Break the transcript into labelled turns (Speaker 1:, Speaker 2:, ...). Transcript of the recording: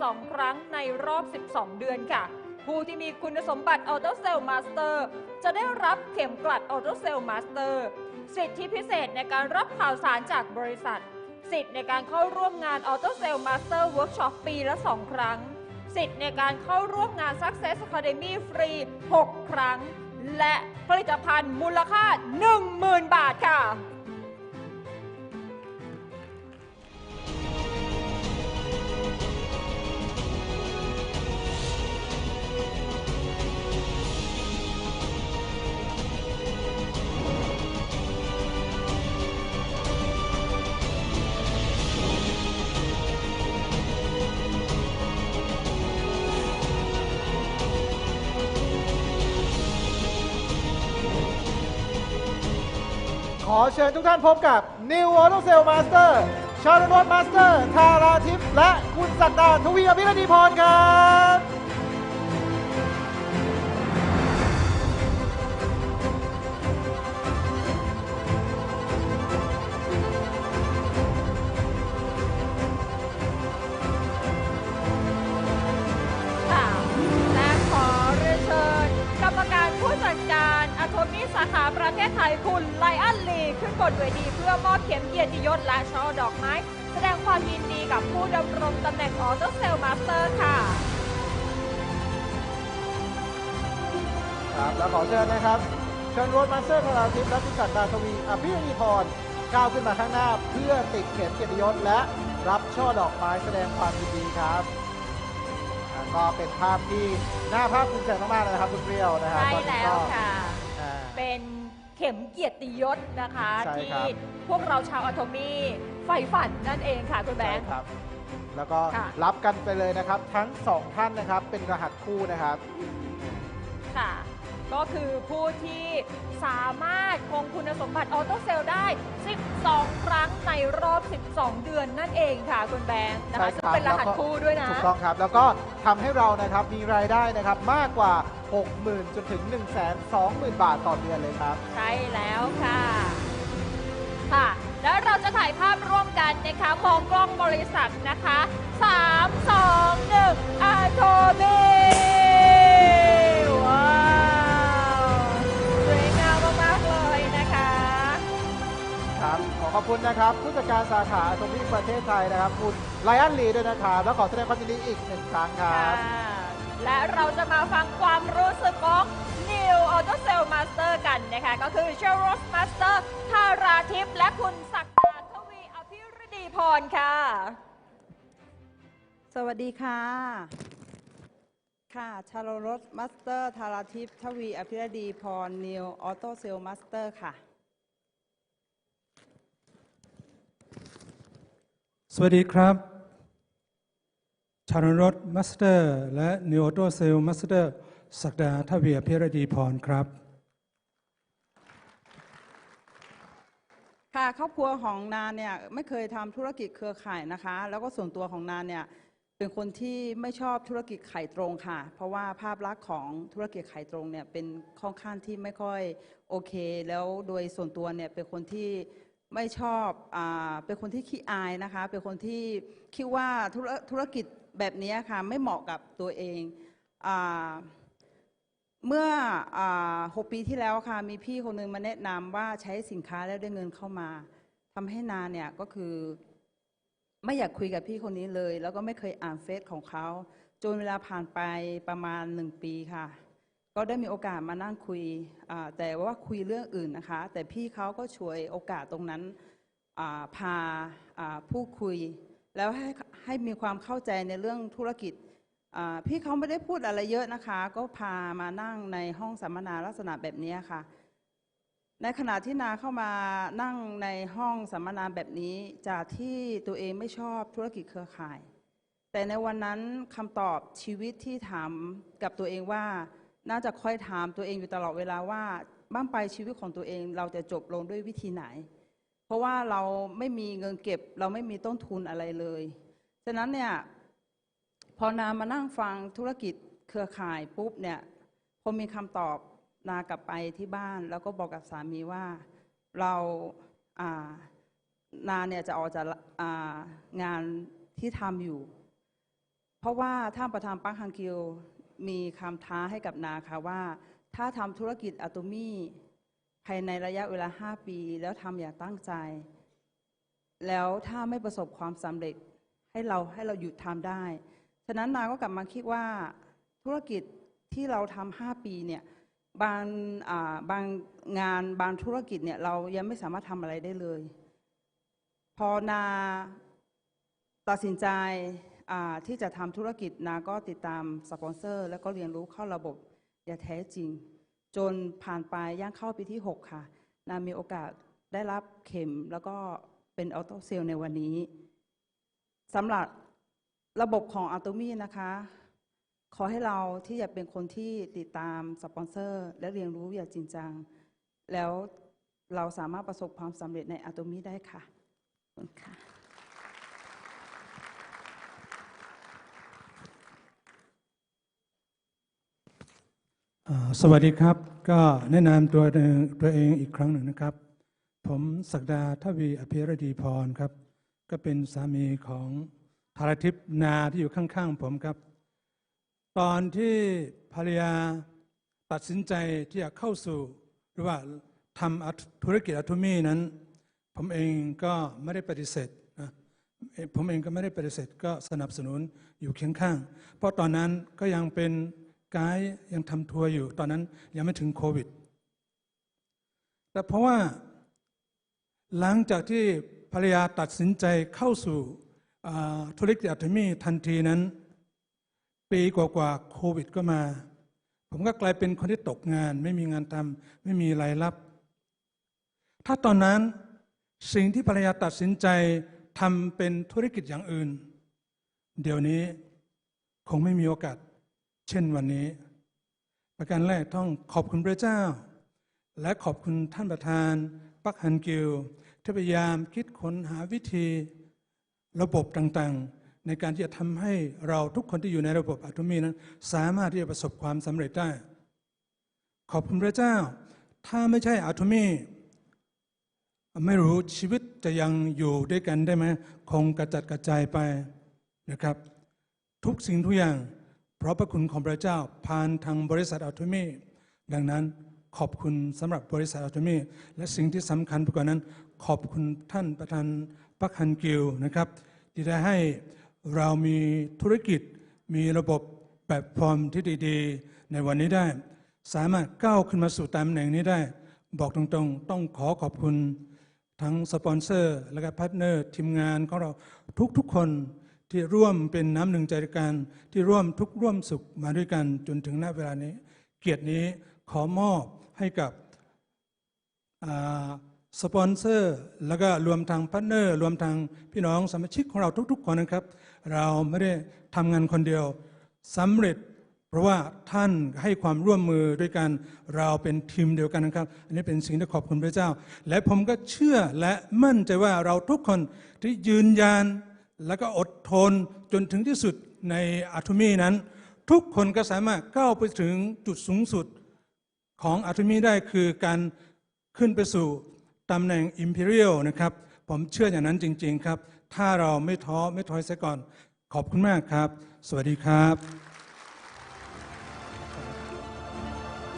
Speaker 1: 12 ครั้งในรอบ 12 เดือนค่ะ ผู้ที่มีคุณสมบัติ Auto Sale Master จะได้รับเข็มกลัด Auto Sale Master สิทธิพิเศษในการรับข่าวสารจากบริษัท สิทธิในการเข้าร่วมงาน Auto Sale Master Workshop ปีละ 2 ครั้ง สิทธิในการเข้าร่วมงาน Success Academy ฟรี 6 ครั้ง และผลิตภัณฑ์มูลค่า 10,000 บาทค่ะ
Speaker 2: ขอเชิญทุกท่านพบกับ New Auto Sale Master ชาลนนมาสเตอร์ ทาราทิพย์และคุณสัตดาทวีอภิรดีพรครับ
Speaker 1: เทศไทยคุณไลอันลีขึ้นบนเวทีเพื่อมอบเข็มเกียรติยศและช่อดอกไม้ แสดงความยินดีกับผู้ดำรงตำแหน่งออโตเซลมาสเตอร์ค่ะ
Speaker 2: ครับแล้วขอเชิญนะครับ เชิญรถมาสเตอร์ทาราทิพย์และคุณศักดาทวีอภิรดีพรก้าวขึ้นมาข้างหน้าเพื่อติดเข็มเกียรติยศและรับช่อดอกไม้แสดงความยินดีครับอ่าก็เป็นภาพที่น่าภาคภูมิใจมากๆเลยนะครับคุณเปรี้ยวนะครับ
Speaker 1: ใช่
Speaker 2: ตอนนี้
Speaker 1: แล้ว
Speaker 2: ก็
Speaker 1: ค่ะ
Speaker 2: อ่า
Speaker 1: เป็น เข็มเกียรติยศนะคะ
Speaker 2: ใช่
Speaker 1: ที่
Speaker 2: ครับ
Speaker 1: พวกเราชาวอะโทมี่ใฝ่ฝันนั่นเองค่ะคุณแบ
Speaker 2: ใช่
Speaker 1: งค์
Speaker 2: ครับ แล้วก็
Speaker 1: ค่ะ
Speaker 2: รับกันไปเลยนะครับ ทั้งสองท่านนะครับ เป็นรหัสคู่นะครับ
Speaker 1: ค่ะ ก็คือผู้ที่สามารถคงคุณสมบัติออโตเซลได้ 12 ครั้งในรอบ 12 เดือนนั่นเองค่ะคุณแบงค์นะ
Speaker 2: ใช่
Speaker 1: คะ
Speaker 2: ครับ
Speaker 1: ซึ่งเป็นรหัส
Speaker 2: แล้วก็
Speaker 1: คู่ด้วยนะ
Speaker 2: ถูกต้องครับ แล้วก็ทำให้เรานะครับมีรายได้นะครับมากกว่า 60,000จนถึง 1 2 0 0 0 0 บาทต่อเดือนเลยครับ
Speaker 1: ใช่แล้วค่ะค่ะแล้วเราจะถ่ายภาพร่วมกันนะคะมองกล้องบริษัทนะคะ 3 2 1 ค
Speaker 2: รับขอขอบคุณนะครับ ผู้จัดการสาขาตรงที่ประเทศไทยนะครับ คุณไลอันลีด้วยนะครับ แล้วขอแสดงความยินดีอีกหนึ่งครั้งครับ
Speaker 1: ค่ะและเราจะมาฟังความรู้สึกของ New Auto Sale Master กันนะคะ ก็คือ c h e r o s Master ทาราทิพย์และคุณศักดาทวีอภิรดีพรค่ะ
Speaker 3: สวัสดีค่ะ ค่ะ ชาโลรสมาสเตอร์ ธาราทิพย์ทวี อภิรดี พรนิว ออโตเซลมาสเตอร์ ค่ะ
Speaker 4: สวัสดีครับชาลรถมาสเตอร์ และนิวอโตเซลมาสเตอร์สักดาทวีอภิรดีพรครับ
Speaker 3: ค่ะครอบครัวของนานเนี่ยไม่เคยทำธุรกิจเครือข่ายนะคะ แล้วก็ส่วนตัวของนานเนี่ยเป็นคนที่ไม่ชอบธุรกิจไข่ตรงค่ะ เพราะว่าภาพลักษณ์ของธุรกิจไข่ตรงเนี่ยเป็นค่อนข้างที่ไม่ค่อยโอเค แล้วโดยส่วนตัวเนี่ยเป็นคนที่ ไม่ชอบอเป็นคนที่ขี้อายนะคะ เป็นคนที่คิดว่าธุรธุรกิจแบบนี้ค่ะไม่เหมาะกับตัวเองอเมื่ออาหกปีที่แล้วค่ะมีพี่คนหนึงมาแนะนำว่าใช้สินค้าแล้วได้เงินเข้ามาทำให้นาเนี่ยก็คือไม่อยากคุยกับพี่คนนี้เลย แล้วก็ไม่เคยอ่านเฟซของเขาจนเวลาผ่านไปประมาณหนึ่งปีค่ะ ก็ได้มีโอกาสมานั่งคุยแต่ว่าคุยเรื่องอื่นนะคะ แต่พี่เขาก็ช่วยโอกาสตรงนั้นพาผู้คุย แล้วให้ให้มีความเข้าใจในเรื่องธุรกิจพี่เขาไม่ได้พูดอะไรเยอะนะคะ ก็พามานั่งในห้องสัมมนาลักษณะแบบนี้ค่ะ ในขณะที่นาเข้ามานั่งในห้องสัมมนาแบบนี้ จากที่ตัวเองไม่ชอบธุรกิจเครือข่าย แต่ในวันนั้นคำตอบชีวิตที่ถามกับตัวเองว่า น่าจะค่อยถามตัวเองอยู่ตลอดเวลาว่าบ้านปชีวิตของตัวเองเราจะจบลงด้วยวิธีไหน เพราะว่าเราไม่มีเงินเก็บ เราไม่มีต้นทุนอะไรเลยฉะนั้นเนี่ยพอนามานั่งฟังธุรกิจเครือข่ายปุ๊บเนี่ยพอมีคำตอบนากลับไปที่บ้าน แล้วก็บอกกับสามีว่าเราอ่านาเนี่ยจะออกจากอ่างานที่ทำอยู่ เพราะว่าท่านประธานปักฮังกิว มีคำท้าให้กับนาค่ะว่า ถ้าทำธุรกิจอะโตมี่ภายในระยะเวลา 5 ปี แล้วทำอย่างตั้งใจ แล้วถ้าไม่ประสบความสำเร็จให้เราให้เราหยุดทำได้ ฉะนั้นนาก็กลับมาคิดว่าธุรกิจที่เราทำ5ปีเนี่ยบางบางงานบางธุรกิจเนี่ยเรายังไม่สามารถทำอะไรได้เลย พอนาตัดสินใจ ที่จะทำธุรกิจนาก็ติดตามสปอนเซอร์ แล้วก็เรียนรู้เข้าระบบอย่างแท้จริง จนผ่านไปย่างเข้าปีที่ 6 ค่ะนามีโอกาสได้รับเข็มแล้วก็เป็นออโตเซลในวันนี้สำหรับระบบของอัตมีนะคะ ขอให้เราที่จะเป็นคนที่ติดตามสปอนเซอร์ และเรียนรู้อย่างจริงจัง แล้วเราสามารถประสบความสำเร็จในอัตมีได้ค่ะขอบคุณค่ะ
Speaker 4: สวัสดีครับ ก็แนะนำตัวเองตัวเองอีกครั้งหนึ่งนะครับ ผมศักดาทวีอภิรดีพรครับ ก็เป็นสามีของธารทิพนาที่อยู่ข้างๆผมครับ ตอนที่ภรรยาตัดสินใจที่จะเข้าสู่ หรือว่าทำธุรกิจอัตมีนั้น ผมเองก็ไม่ได้ปฏิเสธนะผมเองก็ไม่ได้ปฏิเสธก็สนับสนุนอยู่เคียงข้าง เพราะตอนนั้นก็ยังเป็น ไกด์ยังทำทัวร์อยู่ตอนนั้นยังไม่ถึงโควิด แต่เพราะว่าหลังจากที่ภรรยาตัดสินใจเข้าสู่ธุรกิจอัตมีทันทีนั้น ปีกว่าๆโควิดก็มา ผมก็กลายเป็นคนที่ตกงาน ไม่มีงานทำไม่มีรายรับ ถ้าตอนนั้นสิ่งที่ภรรยาตัดสินใจทำเป็นธุรกิจอย่างอื่น เดี๋ยวนี้คงไม่มีโอกาส เช่นวันนี้ ประการแรกต้องขอบคุณพระเจ้า และขอบคุณท่านประธานปักฮันกิลที่พยายามคิดค้นหาวิธีระบบต่างๆ ในการที่จะทำให้เราทุกคนที่อยู่ในระบบอัตมีนั้น สามารถที่จะประสบความสำเร็จได้ ขอบคุณพระเจ้า ถ้าไม่ใช่อัตมีไม่รู้ชีวิตจะยังอยู่ด้วยกันได้ไหมคงกระจัดกระจายไปนะครับ ทุกสิ่งทุกอย่าง เพราะพระคุณของพระเจ้าผ่านทางบริษัทอัลทูมีดังนั้นขอบคุณสำหรับบริษัทอัลทูมีและสิ่งที่สำคัญไปกว่านั้น ขอบคุณท่านประธานปักฮันกิลนะครับ ที่ได้ให้เรามีธุรกิจมีระบบแบบฟอร์มที่ดีๆ ในวันนี้ได้ สามารถก้าวขึ้นมาสู่ตำแหน่งนี้ได้ บอกตรงๆ ต้องขอขอบคุณทั้งสปอนเซอร์ และก็พาร์ทเนอร์ ทีมงานของเราทุกๆคน ที่ร่วมเป็นน้ำหนึ่งใจเดียวกันที่ร่วมทุกร่วมสุขมาด้วยกันจนถึงณเวลานี้ เกียรตินี้ขอมอบให้กับสปอนเซอร์ แล้วก็รวมทางพาร์ทเนอร์ รวมทางพี่น้องสมาชิกของเราทุก ๆ คนนะครับ เราไม่ได้ทำงานคนเดียวสำเร็จ เพราะว่าท่านให้ความร่วมมือด้วยกันเราเป็นทีมเดียวกันนะครับ อันนี้เป็นสิ่งที่ขอบคุณพระเจ้า และผมก็เชื่อและมั่นใจว่าเราทุกคนที่ยืนยัน และก็อดทนจนถึงที่สุดในอัตมีนั้น ทุกคนก็สามารถก้าวไปถึงจุดสูงสุดของอัตมีได้คือการขึ้นไปสู่ตำแหน่งอิมพีเรียลนะครับ ผมเชื่ออย่างนั้นจริง ๆ ครับ ถ้าเราไม่ท้อไม่ถอยเสียก่อน ขอบคุณมากครับ สวัสดีครับ